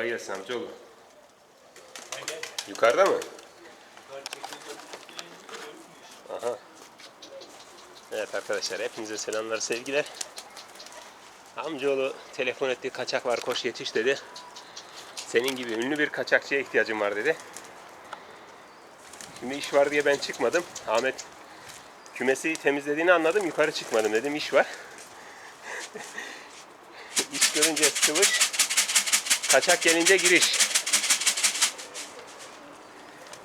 Kolay gelsin amcaoğlu. Yukarıda mı? Aha. Evet arkadaşlar hepinize selamlar sevgiler. Amcaoğlu telefon etti kaçak var koş yetiş dedi. Senin gibi ünlü bir kaçakçıya ihtiyacım var dedi. Şimdi iş var diye ben çıkmadım. Ahmet kümesi temizlediğini anladım yukarı çıkmadım dedim iş var. iş görünce sıkılır. Kaçak gelince giriş.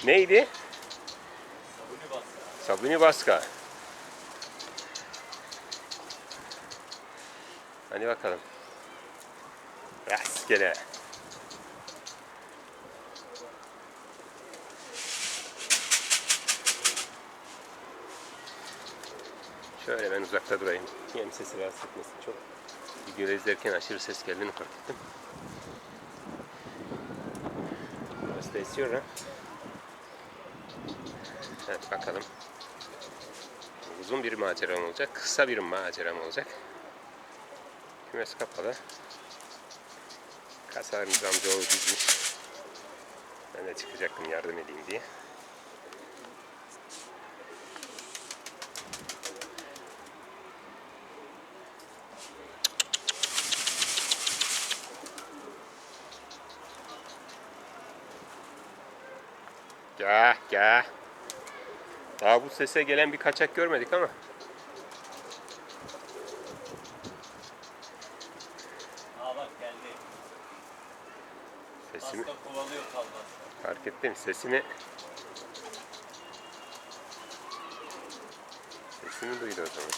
Neydi? Sabuni Baska. Hadi bakalım. Rastgele. Şöyle ben uzakta durayım. Yem sesi rahatsız etmesin çok. Video izlerken aşırı ses geldiğini fark ettim. Burası da esiyor ha. Evet bakalım. Uzun bir maceram olacak. Kısa bir maceram olacak. Kümes kapalı. Kasarımız amcaoğlu dizmiş. Ben de çıkacaktım yardım edeyim diye. Gel. Daha bu sese gelen bir kaçak görmedik ama. Aa bak geldi. Sesimi Hasta kovalıyor kalmaz. fark ettim. Sesimi Sesimi duydu o zaman.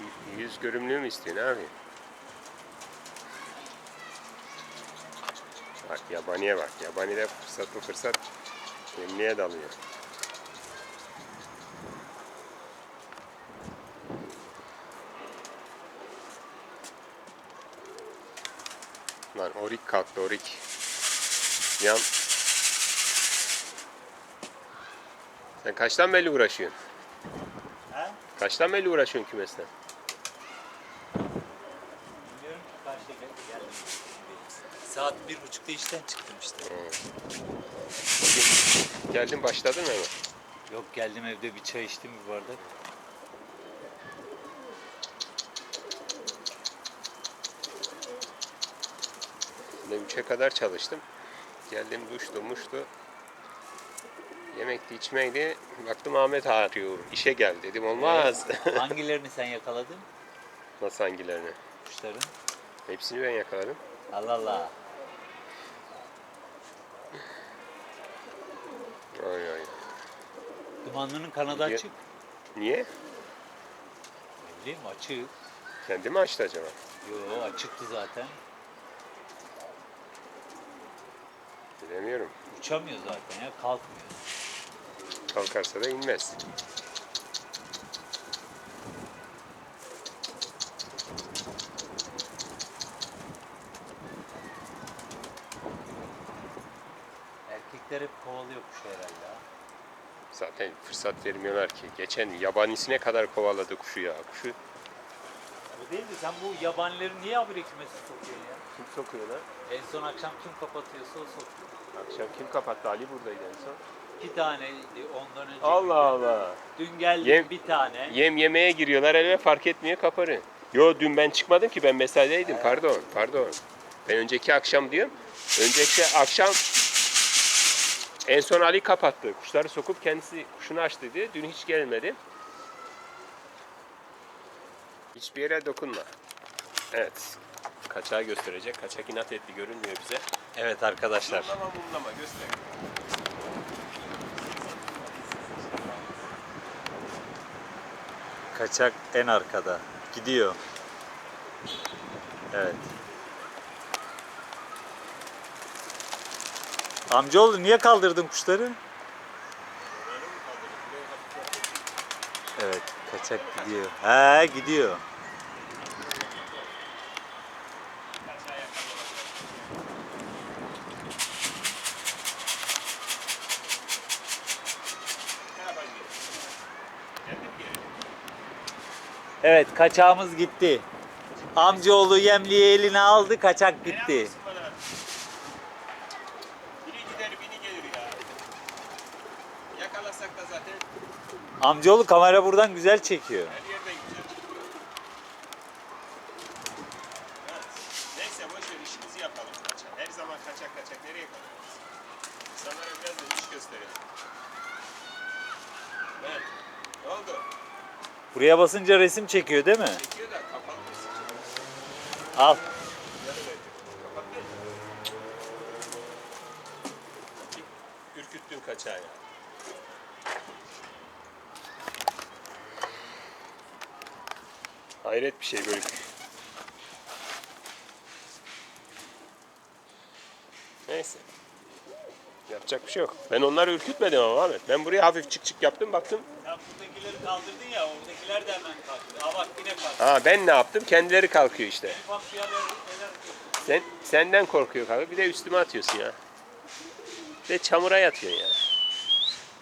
Y- Yüz görümlüğü mü istiyorsun abi? Bak yabaniye bak. Yabani de fırsat bu fırsat yemliğe dalıyor. Lan orik kalktı orik. Yan. Sen kaçtan belli uğraşıyorsun? He? Kaçtan belli uğraşıyorsun kümesten? Bilmiyorum ki kaçta geldi. geldi. Saat bir buçukta işten çıktım işte. Bugün geldin başladın mı? Yok geldim evde bir çay içtim bir bardak. Ben 3'e kadar çalıştım. Geldim duştu muştu. Yemekti içmeydi. Baktım Ahmet arıyor. İşe gel dedim olmaz. Hangilerini sen yakaladın? Nasıl hangilerini? Kuşların. Hepsini ben yakaladım. Allah Allah. Ay ay. Dumanlının kanadı Niye? açık. Niye? Ne bileyim açık. Kendi mi açtı acaba? Yo açıktı zaten. Bilemiyorum. Uçamıyor zaten ya kalkmıyor. Kalkarsa da inmez. Kuşu herhalde. ha. Zaten fırsat vermiyorlar ki. Geçen yabanisine kadar kovaladı kuşu ya. Kuşu Bu değil de sen bu yabanileri niye habire kümesi sokuyorsun ya? kim sokuyor lan? En son akşam kim kapatıyorsa o sokuyor. Akşam kim kapattı? Ali buradaydı en son. İki tane ondan önce. Allah Allah. Dün geldi Yem- bir tane. Yem yemeye giriyorlar elime fark etmiyor kaparı. Yo dün ben çıkmadım ki ben mesaideydim pardon pardon. Ben önceki akşam diyorum. Önceki akşam en son Ali kapattı. Kuşları sokup kendisi kuşunu aç dedi. Dün hiç gelmedi. Hiçbir yere dokunma. Evet. Kaçağı gösterecek. Kaçak inat etti görünmüyor bize. Evet arkadaşlar. Mumlama mumlama göster. Kaçak en arkada. Gidiyor. Evet. Amcaoğlu niye kaldırdın kuşları? Evet, kaçak gidiyor. Ha gidiyor. Evet, kaçağımız gitti. Amcaoğlu yemliği eline aldı, kaçak gitti. Amcaoğlu kamera buradan güzel çekiyor. her yerden güzel çıkıyor. Evet. Neyse boş ver işimizi yapalım kaçak. Her zaman kaçak kaçak nereye kalıyoruz? İnsanlara biraz da iş gösterelim. Evet. Ne oldu? Buraya basınca resim çekiyor değil mi? Çekiyor da kapalı mısın? Al. Kapattın. Ürküttün kaçağı ya. Hayret bir şey böyle. Neyse. Yapacak bir şey yok. Ben onları ürkütmedim ama Ahmet. Ben buraya hafif çık çık yaptım baktım. Sen buradakileri kaldırdın ya oradakiler de hemen kalktı. Aa bak yine kalktı. Ha ben ne yaptım? Kendileri kalkıyor işte. Sen senden korkuyor abi. Bir de üstüme atıyorsun ya. Bir de çamura yatıyorsun ya.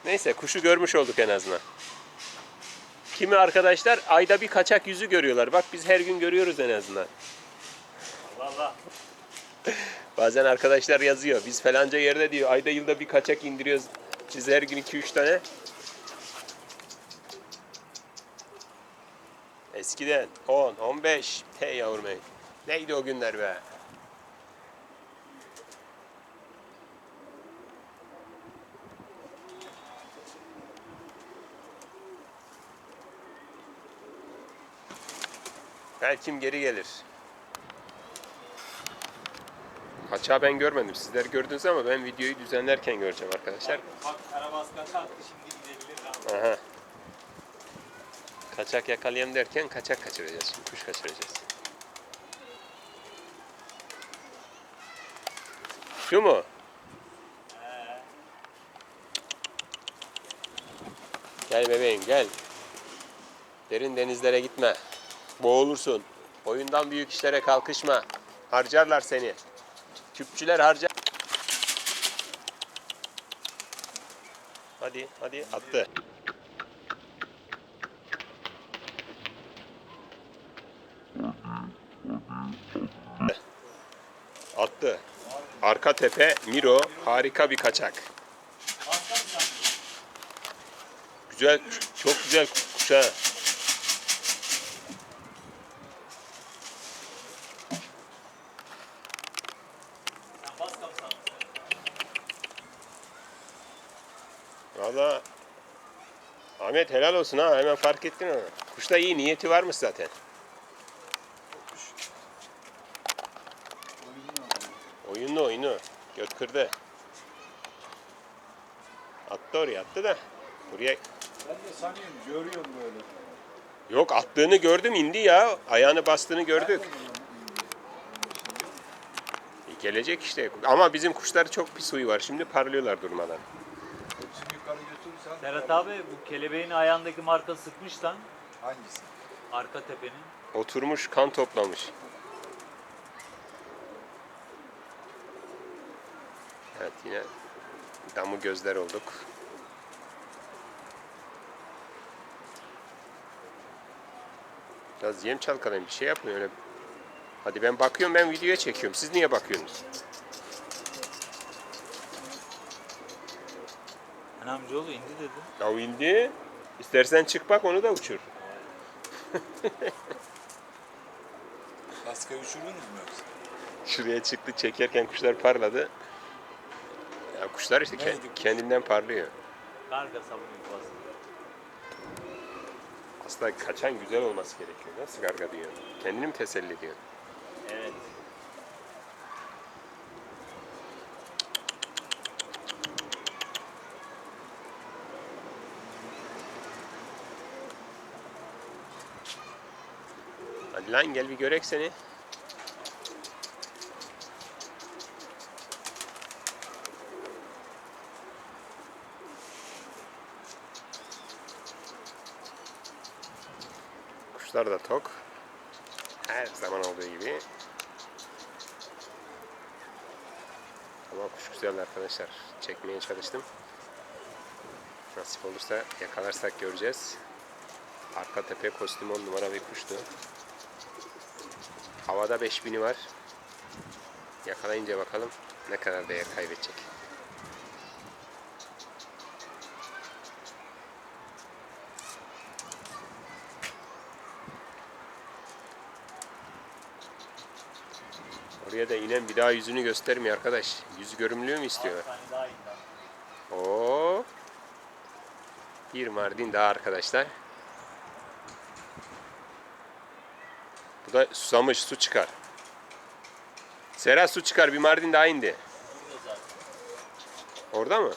Neyse kuşu görmüş olduk en azından. Kimi arkadaşlar ayda bir kaçak yüzü görüyorlar. Bak biz her gün görüyoruz en azından. Valla. Bazen arkadaşlar yazıyor. Biz falanca yerde diyor ayda yılda bir kaçak indiriyoruz. Biz her gün 2-3 tane. Eskiden 10, 15. Hey yavrum hey. Neydi o günler be? Belki geri gelir. Kaçağı ben görmedim. Sizler gördünüz ama ben videoyu düzenlerken göreceğim arkadaşlar. Bak Karabaskan kalktı şimdi gidebilir. Aha. Kaçak yakalayayım derken kaçak kaçıracağız. Şimdi kuş kaçıracağız. Şu mu? Gel bebeğim gel. Derin denizlere gitme. Boğulursun. Boyundan büyük işlere kalkışma. Harcarlar seni. Tüpçüler harcar. Hadi hadi attı. Attı. Arka tepe Miro harika bir kaçak. Güzel çok güzel kuşa. Sen bas kapsan. Valla Ahmet helal olsun ha hemen fark ettin onu. Kuşta iyi niyeti varmış zaten. Oyunlu oyunu. Göt kırdı. Attı oraya attı da. Buraya Ben de sanıyorum görüyorum böyle. yok attığını gördüm indi ya. Ayağını bastığını gördük. E, Gelecek işte. Ama bizim kuşlar çok pis huyu var. Şimdi parlıyorlar durmadan. Serhat abi bu kelebeğin ayağındaki marka sıkmış lan. hangisi? Arka tepenin. Oturmuş kan toplamış. Evet yine damı gözler olduk. Biraz yem çalkalayın bir şey yapmayın öyle. Hadi ben bakıyorum ben videoya çekiyorum. Siz niye bakıyorsunuz? Hani amcaoğlu indi dedi. Ya o indi. İstersen çık bak onu da uçur. Kaska uçurdunuz mu yoksa? Şuraya çıktı çekerken kuşlar parladı. Ya kuşlar işte Neydi kuş? kendinden parlıyor. Karga sabunu yuvası. Aslında kaçan güzel olması gerekiyor. Nasıl karga diyor? Kendini mi teselli ediyor? Evet. Hadi lan gel bir görek seni. Kuşlar da tok. Her zaman olduğu gibi. Ama kuş güzel arkadaşlar. Çekmeye çalıştım. Nasip olursa yakalarsak göreceğiz. Arka tepe kostüm 10 numara bir kuştu. Havada 5000'i var. Yakalayınca bakalım ne kadar değer kaybedecek. Oraya da inen bir daha yüzünü göstermiyor arkadaş. Yüz görümlüğü mü istiyor? Bir tane daha indi. Oo. Bir Mardin daha arkadaşlar. Bu da susamış su çıkar. Sera su çıkar bir Mardin daha indi. Burada. Orada mı?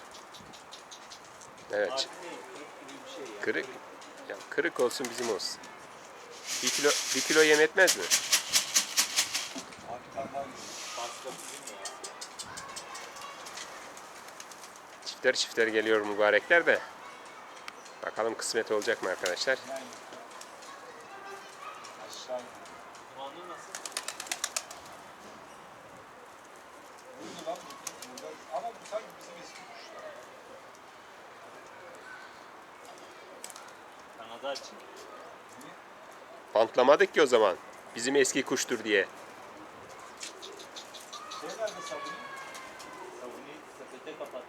Evet. Kırık şey ya. Kırık. Ya kırık olsun bizim olsun. Bir kilo, bir kilo yem etmez mi? Çifter çifter geliyor mübarekler de. Bakalım kısmet olacak mı arkadaşlar? yani. Aşağı Dumanlı nasıl? Uyudu lan bu burada. Ama bu sanki bizim eski kuşlar. Kanada açın. Bantlamadık ki o zaman. Bizim eski kuştur diye. Şey nerede sabunu? Sabuni sepete kapat.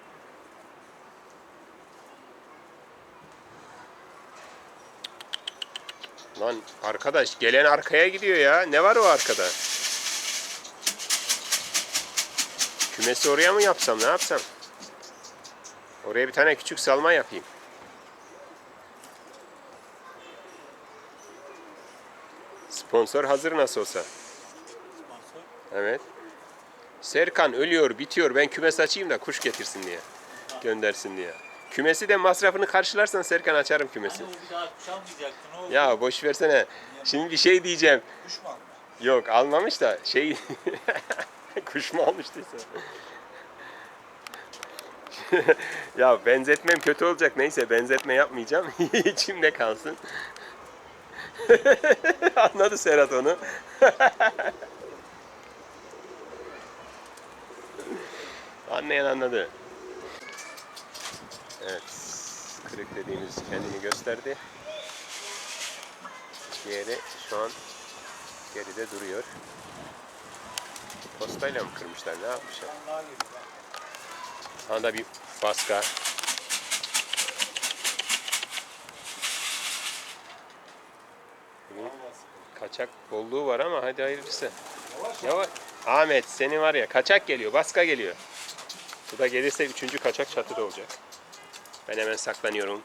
Lan arkadaş gelen arkaya gidiyor ya. Ne var o arkada? Kümesi oraya mı yapsam ne yapsam? Oraya bir tane küçük salma yapayım. Sponsor hazır nasıl olsa. Evet. Serkan ölüyor, bitiyor. Ben kümes açayım da kuş getirsin diye. Göndersin diye. Kümesi de masrafını karşılarsan Serkan açarım kümesi. Hani o bir daha kuş almayacaktın o. Ya boş versene. Şimdi bir şey diyeceğim. Kuş mu almış? Yok almamış da şey kuş mu almıştıysa. ya benzetmem kötü olacak. Neyse benzetme yapmayacağım. İçimde kalsın. Anladı Serhat onu. Anlayan anladı. Evet. Kırık dediğimiz kendini gösterdi. Diğeri şu an geride duruyor. Postayla mı kırmışlar? Ne yapmışlar? Allah'a geliyor. Anda bir baska. Bugün kaçak bolluğu var ama hadi hayırlısı. Yavaş Yavaş. Ahmet seni var ya kaçak geliyor, baska geliyor. Bu da gelirse üçüncü kaçak çatıda olacak. Ben hemen saklanıyorum.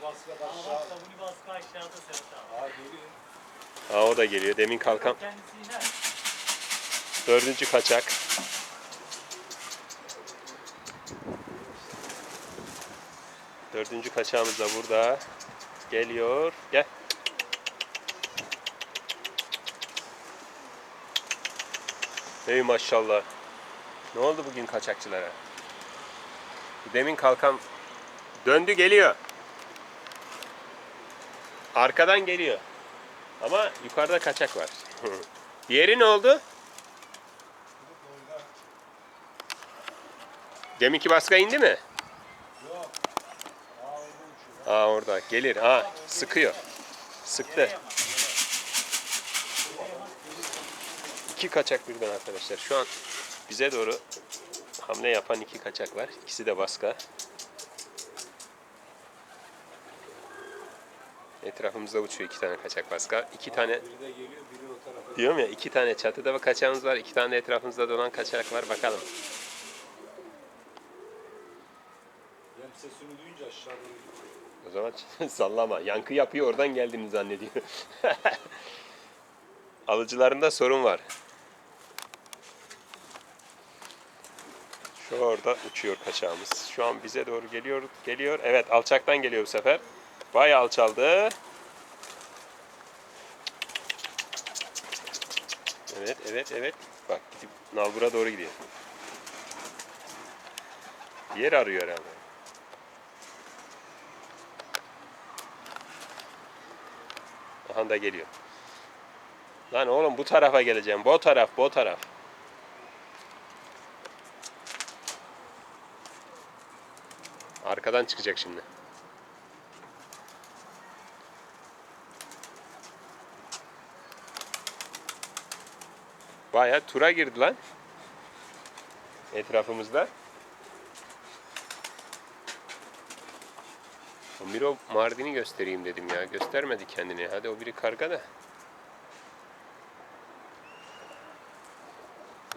Bu baskıda Ama aşağı. bak sabuni baskı aşağıda Serhat abi. Aa geliyor. Aa o da geliyor. Demin kalkan dördüncü kaçak. Dördüncü kaçağımız da burada. Geliyor. Gel. Ey maşallah. Ne oldu bugün kaçakçılara? Demin kalkan döndü geliyor. Arkadan geliyor. Ama yukarıda kaçak var. Diğeri ne oldu? Deminki baska indi mi? Yok. Aa orada uçuyor. Aa orada gelir. Aa sıkıyor. Sıktı. İki kaçak birden arkadaşlar. Şu an bize doğru hamle yapan iki kaçak var. İkisi de baska. Etrafımızda uçuyor iki tane kaçak baska. İki tane diyorum ya iki tane çatıda kaçağımız var. iki tane etrafımızda dolan kaçak var. Bakalım. Sesini duyunca aşağı. O zaman sallama. Yankı yapıyor oradan geldiğini zannediyor. Alıcılarında sorun var. Şu orada uçuyor kaçağımız. Şu an bize doğru geliyor. Geliyor. Evet alçaktan geliyor bu sefer. Bayağı alçaldı. Evet evet evet. Bak gidip nalbura doğru gidiyor. Yer arıyor herhalde. Aha da geliyor. Lan oğlum bu tarafa geleceğim. Bu taraf, bu taraf. Arkadan çıkacak şimdi. Bayağı tura girdi lan. Etrafımızda. O Miro Mardin'i göstereyim dedim ya. Göstermedi kendini. Hadi o biri karga da.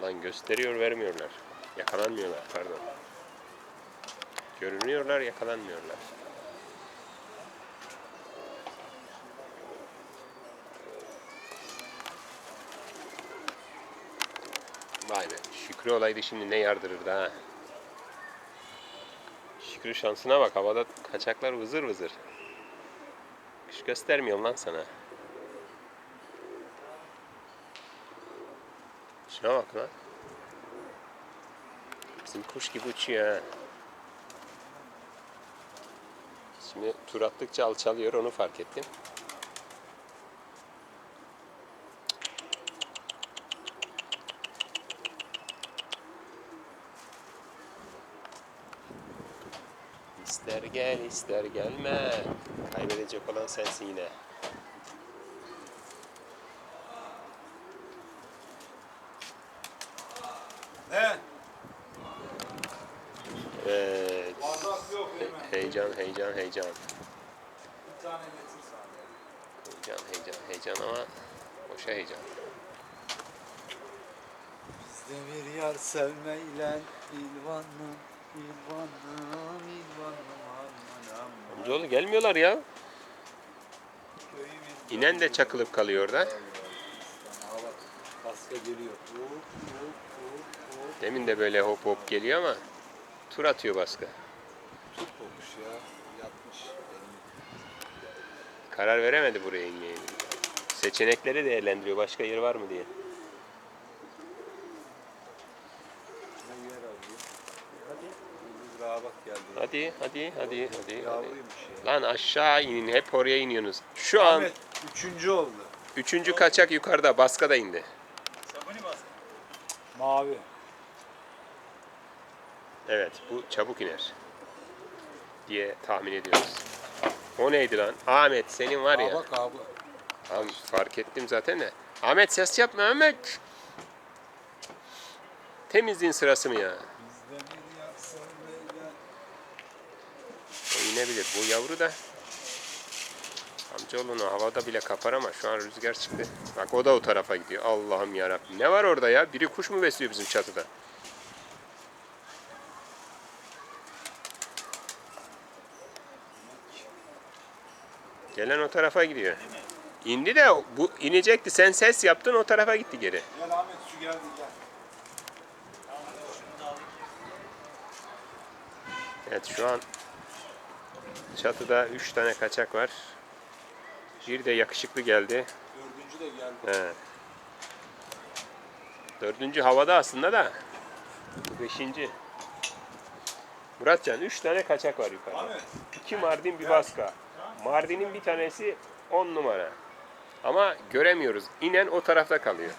Lan gösteriyor vermiyorlar. Yakalanmıyorlar pardon. Görünüyorlar yakalanmıyorlar. Vay be Şükrü olaydı şimdi ne yardırırdı ha. Şükrü şansına bak havada kaçaklar vızır vızır. Kuş göstermiyorum lan sana. Şuna bak lan. Bizim kuş gibi uçuyor. Şimdi tur attıkça alçalıyor onu fark ettim. İster gel ister gelme. Kaybedecek olan sensin yine. Ne? Evet. Mi? Heyecan heyecan heyecan. Bir tane getir sana. Heyecan heyecan heyecan ama boşa heyecan. Bizde bir yar sevmeyle ilvanım, ilvanım, ilvanım, Amcaoğlu gelmiyorlar ya. İnen de çakılıp kalıyor da. Aa bak, baska geliyor. Demin de böyle hop hop geliyor ama tur atıyor baskı. Karar veremedi buraya inmeye. Seçenekleri değerlendiriyor başka yer var mı diye. ne yer arıyor. Hadi. Yıldız Rağa bak geldi. Hadi hadi hadi hadi. hadi. Yavruymuş ya. Lan aşağı inin hep oraya iniyorsunuz. Şu an Ahmet üçüncü oldu. üçüncü kaçak yukarıda baska da indi. Mavi. Evet bu çabuk iner. Diye tahmin ediyoruz. O neydi lan? Ahmet senin var Aa ya. bak abi. Abi fark ettim zaten de. Ahmet ses yapma Ahmet. Temizliğin sırası mı ya? Bizde bir yar sevmeyle. O inebilir. Bu yavru da amcaoğlunu havada bile kapar ama şu an rüzgar çıktı. Bak o da o tarafa gidiyor. Allah'ım yarabbim. Ne var orada ya? Biri kuş mu besliyor bizim çatıda? Gelen o tarafa gidiyor. İndi de bu inecekti. Sen ses yaptın o tarafa gitti geri. Gel Ahmet şu geldi gel. Evet şu an çatıda 3 tane kaçak var. Bir de yakışıklı geldi. Dördüncü de geldi. He. Dördüncü havada aslında da. Beşinci. Muratcan 3 tane kaçak var yukarıda. Ahmet. 2 Mardin bir Baska. Mardin'in bir tanesi 10 numara. Ama göremiyoruz. İnen o tarafta kalıyor.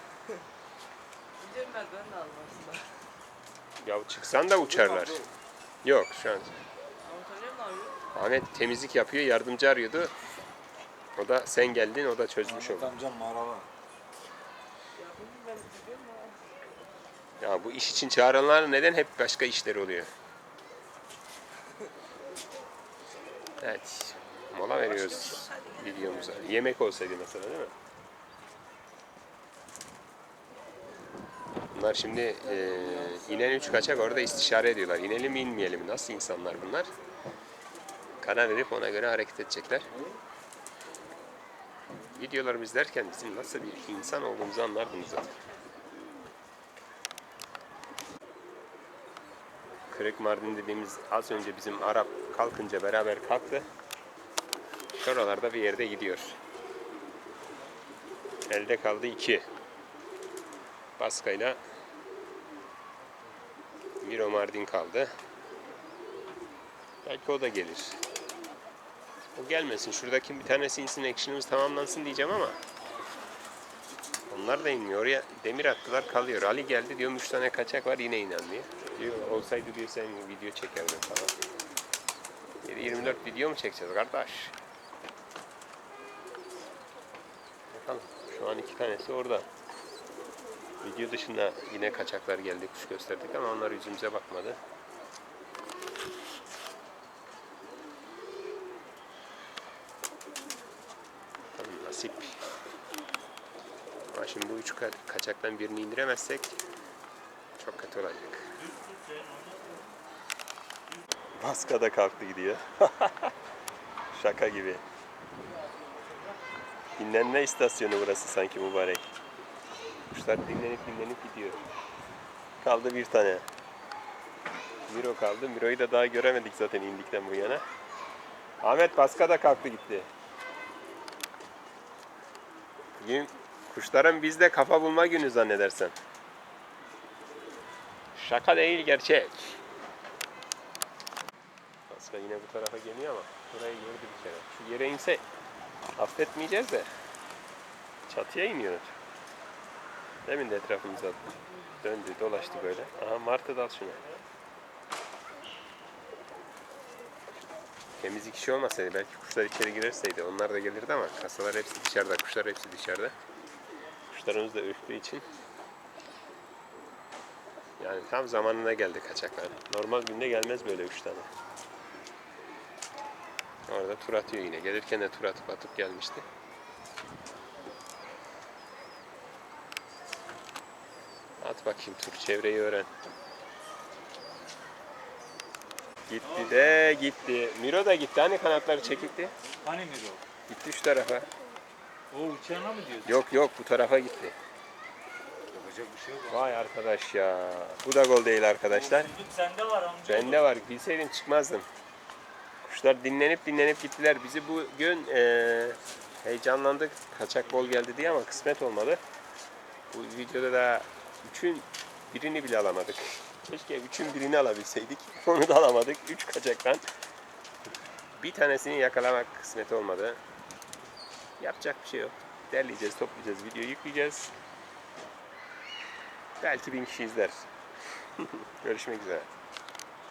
Gidiyorum ben de aslında. Ya çıksan da uçarlar. Yok şu an. Ahmet temizlik yapıyor. Yardımcı arıyordu. O da sen geldin. O da çözmüş oldu. amcam ama. Ya bu iş için çağrılanlar neden hep başka işler oluyor? Evet. Mola veriyoruz videomuza. Yemek olsaydı mesela değil mi? Bunlar şimdi e, inen üç kaçak orada istişare ediyorlar. İnelim mi inmeyelim mi? Nasıl insanlar bunlar? Karar verip ona göre hareket edecekler. Videolarımı izlerken bizim nasıl bir insan olduğumuzu anlardınız zaten. Kırık Mardin dediğimiz az önce bizim Arap kalkınca beraber kalktı. Şuralarda bir yerde gidiyor. Elde kaldı iki. Baskayla Miro Mardin kaldı. Belki o da gelir. O gelmesin. Şuradaki bir tanesi insin action'ımız tamamlansın diyeceğim ama onlar da inmiyor. Oraya demir attılar kalıyor. Ali geldi diyorum 3 tane kaçak var yine inanmıyor. Diyor olsaydı diyor sen video çekerdin falan. 7-24 video mu çekeceğiz kardeş? Bakalım. Şu an iki tanesi orada. Video dışında yine kaçaklar geldi, kuş gösterdik ama onlar yüzümüze bakmadı. Bakalım nasip. Ama şimdi bu üç ka- kaçaktan birini indiremezsek çok kötü olacak. Maska da kalktı gidiyor. Şaka gibi. Dinlenme istasyonu burası sanki mübarek. Kuşlar dinlenip dinlenip gidiyor. Kaldı bir tane. Miro kaldı. Miro'yu da daha göremedik zaten indikten bu yana. Ahmet Baska da kalktı gitti. Bugün kuşların bizde kafa bulma günü zannedersen. Şaka değil gerçek. Baska yine bu tarafa geliyor ama burayı gördü bir kere. Şu yere inse affetmeyeceğiz de çatıya iniyor. Demin de etrafımıza döndü dolaştı böyle. Aha martı dal şuna. Temizlik işi olmasaydı belki kuşlar içeri girerseydi onlar da gelirdi ama kasalar hepsi dışarıda, kuşlar hepsi dışarıda. Kuşlarımız da ürktüğü için yani tam zamanına geldi kaçaklar. Normal günde gelmez böyle üç tane. Orada tur atıyor yine. Gelirken de tur atıp atıp gelmişti. At bakayım tur. Çevreyi öğren. Gitti de gitti. Miro da gitti. Hani kanatları çekildi? Hani mi o? Gitti şu tarafa. O uçağına mı diyorsun? Yok yok bu tarafa gitti. Yapacak bir şey yok. Vay arkadaş ya. Bu da gol değil arkadaşlar. Üzüldüm sende var amca. Bende var. Bilseydim çıkmazdım. Kuşlar dinlenip dinlenip gittiler. Bizi bugün eee heyecanlandık. Kaçak bol geldi diye ama kısmet olmadı. Bu videoda da üçün birini bile alamadık. Keşke üçün birini alabilseydik. Onu da alamadık. Üç kaçaktan. Bir tanesini yakalamak kısmet olmadı. Yapacak bir şey yok. Derleyeceğiz, toplayacağız, video yükleyeceğiz. Belki bin kişi izler. Görüşmek üzere.